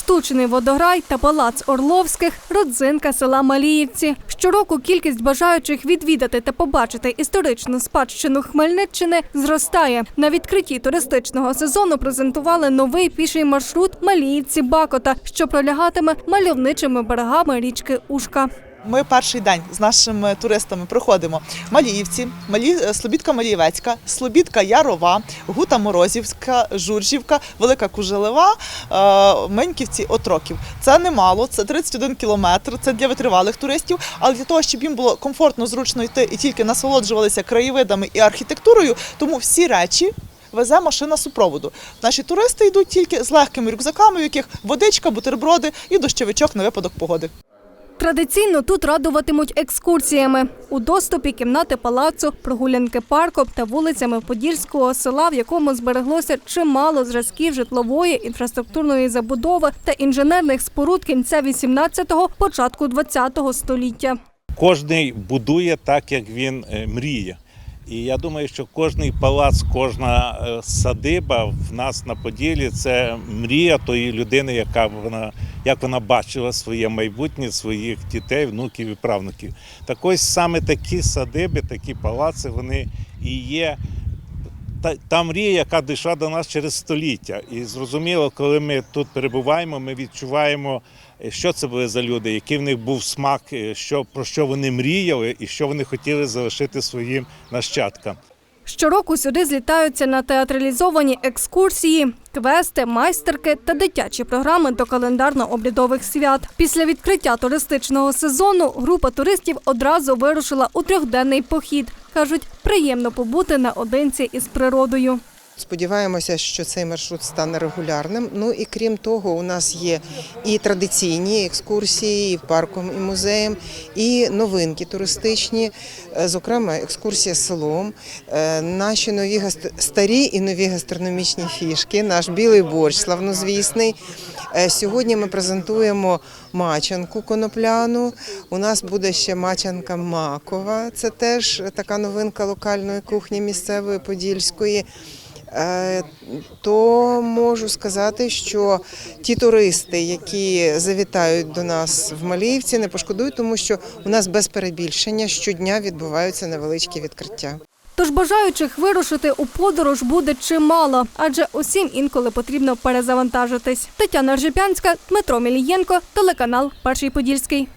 Штучний водограй та палац Орловських родзинка села Маліївці. Щороку кількість бажаючих відвідати та побачити історичну спадщину Хмельниччини зростає. На відкритті туристичного сезону презентували новий піший маршрут Маліївці Бакота, що пролягатиме мальовничими берегами річки Ушка. Ми перший день з нашими туристами проходимо Маліївці, Малі... е, Слобідка Малієвецька, Слобідка Ярова, Гута Морозівська, Журжівка, Велика Кужелева, е, Меньківці, Отроків. Це немало, це 31 кілометр, це для витривалих туристів, але для того, щоб їм було комфортно, зручно йти і тільки насолоджувалися краєвидами і архітектурою, тому всі речі. Везе машина супроводу. Наші туристи йдуть тільки з легкими рюкзаками, в яких водичка, бутерброди і дощовичок на випадок погоди. Традиційно тут радуватимуть екскурсіями. У доступі кімнати палацу, прогулянки парком та вулицями Подільського села, в якому збереглося чимало зразків житлової інфраструктурної забудови та інженерних споруд кінця 18-го, початку 20-го століття. Кожний будує так, як він е, мріє. І я думаю, що кожний палац, кожна е, садиба в нас на Поділі це мрія тої людини, яка вона як вона бачила своє майбутнє, своїх дітей, внуків і правнуків. Так ось саме такі садиби, такі палаци, вони і є та, та мрія, яка дійшла до нас через століття. І зрозуміло, коли ми тут перебуваємо, ми відчуваємо, е, що це були за люди, який в них був смак, е, що, про що вони мріяли і що вони хотіли залишити своїм нащадкам. Щороку сюди злітаються на театралізовані екскурсії, квести, майстерки та дитячі програми до календарно-облідових свят. Після відкриття туристичного сезону група туристів одразу вирушила у трьохденний похід. Кажуть, приємно побути наодинці із природою. Сподіваємося, що цей маршрут стане регулярним. Ну і крім того, у нас є і традиційні екскурсії, і парком, і музеєм, і новинки туристичні, е, зокрема, екскурсія селом, е, наші нові старі і нові гастрономічні фішки, наш білий борщ славнозвісний. Е, Сьогодні ми презентуємо мачанку конопляну. У нас буде ще мачанка макова. Це теж така новинка локальної кухні місцевої подільської. Е, то можу сказати, що ті туристи, які завітають до нас в Маліївці, не пошкодують, тому що у нас без перебільшення щодня відбуваються невеличкі відкриття. Тож бажаючих вирушити у подорож буде чимало, адже усім інколи потрібно перезавантажитись. Тетяна Ржепянська, Дмитро Мілієнко, телеканал Перший Подільський.